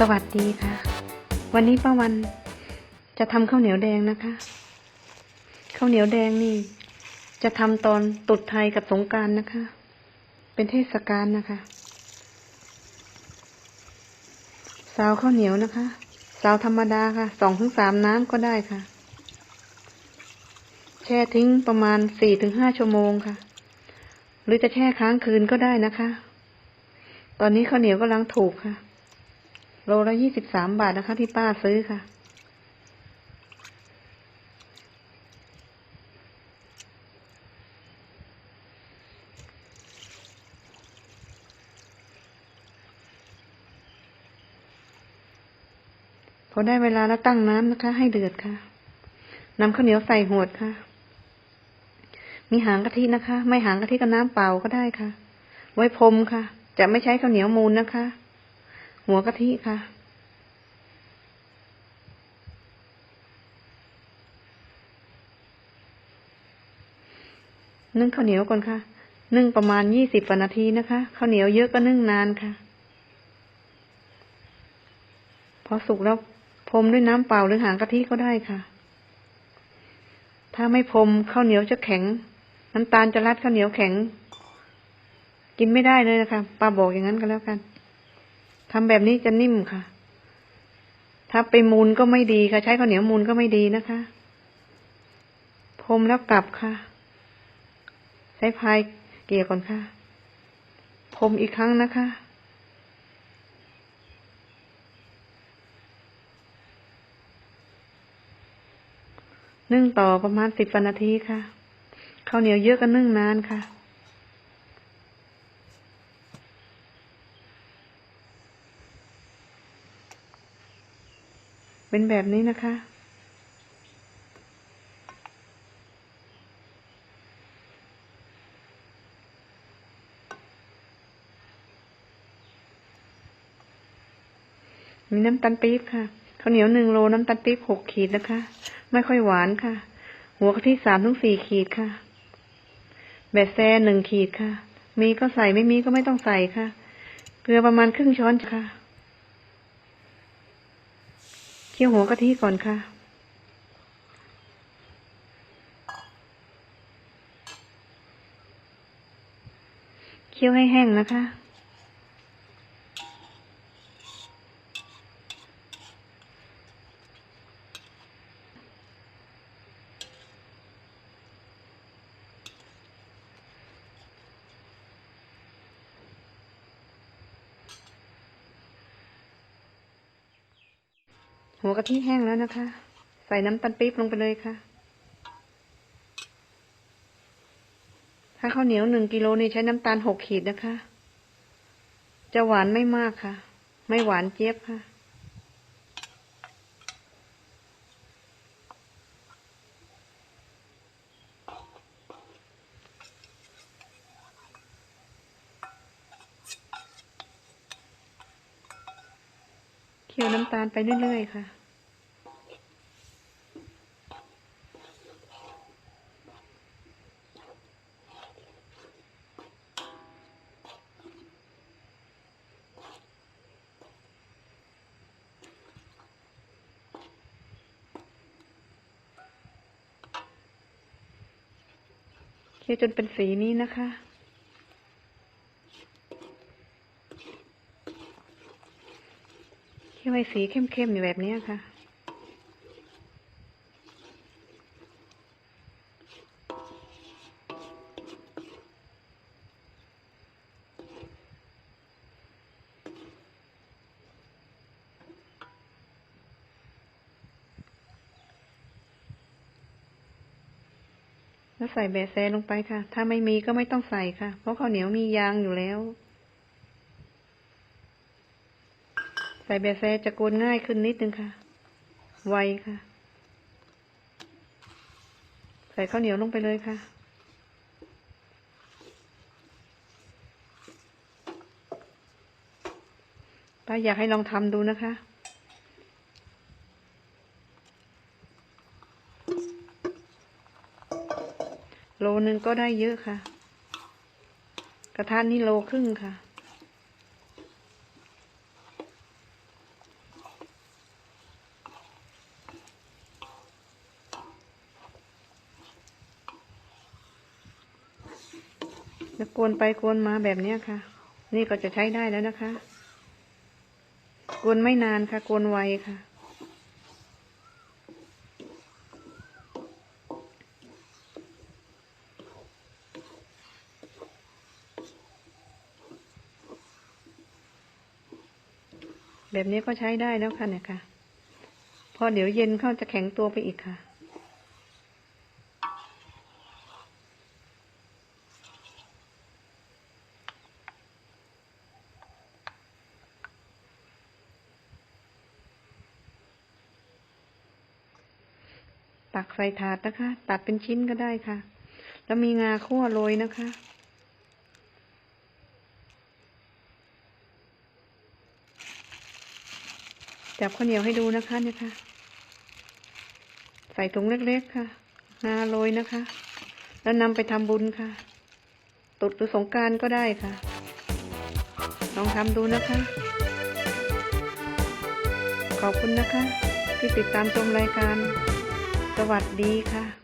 สวัสดีค่ะ วันนี้ป้าวันจะทำข้าวเหนียวแดงนะคะ ข้าวเหนียวแดงนี่ จะทำตอนตุดไทยกับสงการนะคะ เป็นเทศกาลนะคะสาวข้าวเหนียวนะคะสาวธรรมดาค่ะสองถึงสามน้ำก็ได้ค่ะ แช่ทิ้งประมาณสี่ถึงห้าชั่วโมงค่ะ หรือจะแช่ค้างคืนก็ได้นะคะ ตอนนี้ข้าวเหนียวกำลังถูกค่ะ โลละยี่สิบสามบาทนะคะ ที่ป้าซื้อค่ะ พอได้เวลาแล้วตั้งน้ำนะคะ ให้เดือดค่ะนำข้าวเหนียวใส่หวดค่ะ มีหางกะทินะคะ ไม่หางกะทิก็น้ำเปล่าก็ได้ค่ะ ไว้พรมค่ะ จะไม่ใช้ข้าวเหนียวมูลนะคะ หัวกะทิค่ะ นึ่งข้าวเหนียวก่อนค่ะ นึ่งประมาณยี่สิบนาทีนะคะข้าวเหนียวเยอะก็นึ่งนานค่ะ พอสุกแล้วพรมด้วยน้ำเปล่าหรือหางกะทิก็ได้ค่ะ ถ้าไม่พรมข้าวเหนียวจะแข็ง น้ำตาลจะรัดข้าวเหนียวแข็ง กินไม่ได้เลยนะคะป้าบอกอย่างนั้นก็แล้วกัน ทำแบบนี้จะนิ่มค่ะ ถ้าไปมูลก็ไม่ดีค่ะ ใช้ข้าวเหนียวมูลก็ไม่ดีนะคะ พรมแล้วกลับค่ะ ใช้พายเกี่ยก่อนค่ะ พรมอีกครั้งนะคะนึ่งต่อประมาณสิบนาทีค่ะข้าวเหนียวเยอะก็นึ่งนานค่ะ เป็นแบบนี้นะคะ มีน้ำตาลปี๊บค่ะข้าวเหนียวหนึ่งโลน้ำตาลปี๊บหกขีดนะคะ ไม่ค่อยหวานค่ะ หัวกะทิสามถึงสี่ขีดค่ะ แบะแซหนึ่งขีดค่ะ มีก็ใส่ไม่มีก็ไม่ต้องใส่ค่ะ เกลือประมาณครึ่งช้อนค่ะ เคี่ยวหัวกะทิก่อนค่ะ เคี่ยวให้แห้งนะคะ หัวกะทิแห้งแล้วนะคะ ใส่น้ำตาลปี๊บลงไปเลยค่ะ ถ้าข้าวเหนียวหนึ่งกิโลนี่ใช้น้ำตาลหกขีดนะคะ จะหวานไม่มากค่ะ ไม่หวานเจี๊ยบค่ะ คี่ยวน้ำตาลไปเรื่อยๆค่ะ เคี่ยวจนเป็นสีนี้นะคะ เคี่ยวให้สีเข้มๆอยู่แบบนี้ค่ะ แล้วใส่แบะแซลงไปค่ะ ถ้าไม่มีก็ไม่ต้องใส่ค่ะ เพราะข้าวเหนียวมียางอยู่แล้ว ใส่แบะแซจะกวนง่ายขึ้นนิดนึงค่ะ ไวค่ะ ใส่ข้าวเหนียวลงไปเลยค่ะ ป้าอยากให้ลองทำดูนะคะโลนึงก็ได้เยอะค่ะ กระทะนี่โลครึ่งค่ะ แล้วกวนไปกวนมาแบบนี้ค่ะ นี่ก็จะใช้ได้แล้วนะคะกวนไม่นานค่ะกวนไวค่ะ แบบนี้ก็ใช้ได้แล้วค่ะเนี่ยค่ะ พอเดี๋ยวเย็นเขาจะแข็งตัวไปอีกค่ะ ตักใส่ถาดนะคะ ตัดเป็นชิ้นก็ได้ค่ะ แล้วมีงาคั่วโรยนะคะ จับข้าวเหนียวให้ดูนะคะเนี่ยค่ะ ใส่ถุงเล็กๆค่ะ งาโรยนะคะ แล้วนำไปทำบุญค่ะ ตุดหรือสงการก็ได้ค่ะ ลองทำดูนะคะ ขอบคุณนะคะที่ติดตามชมรายการ สวัสดีค่ะ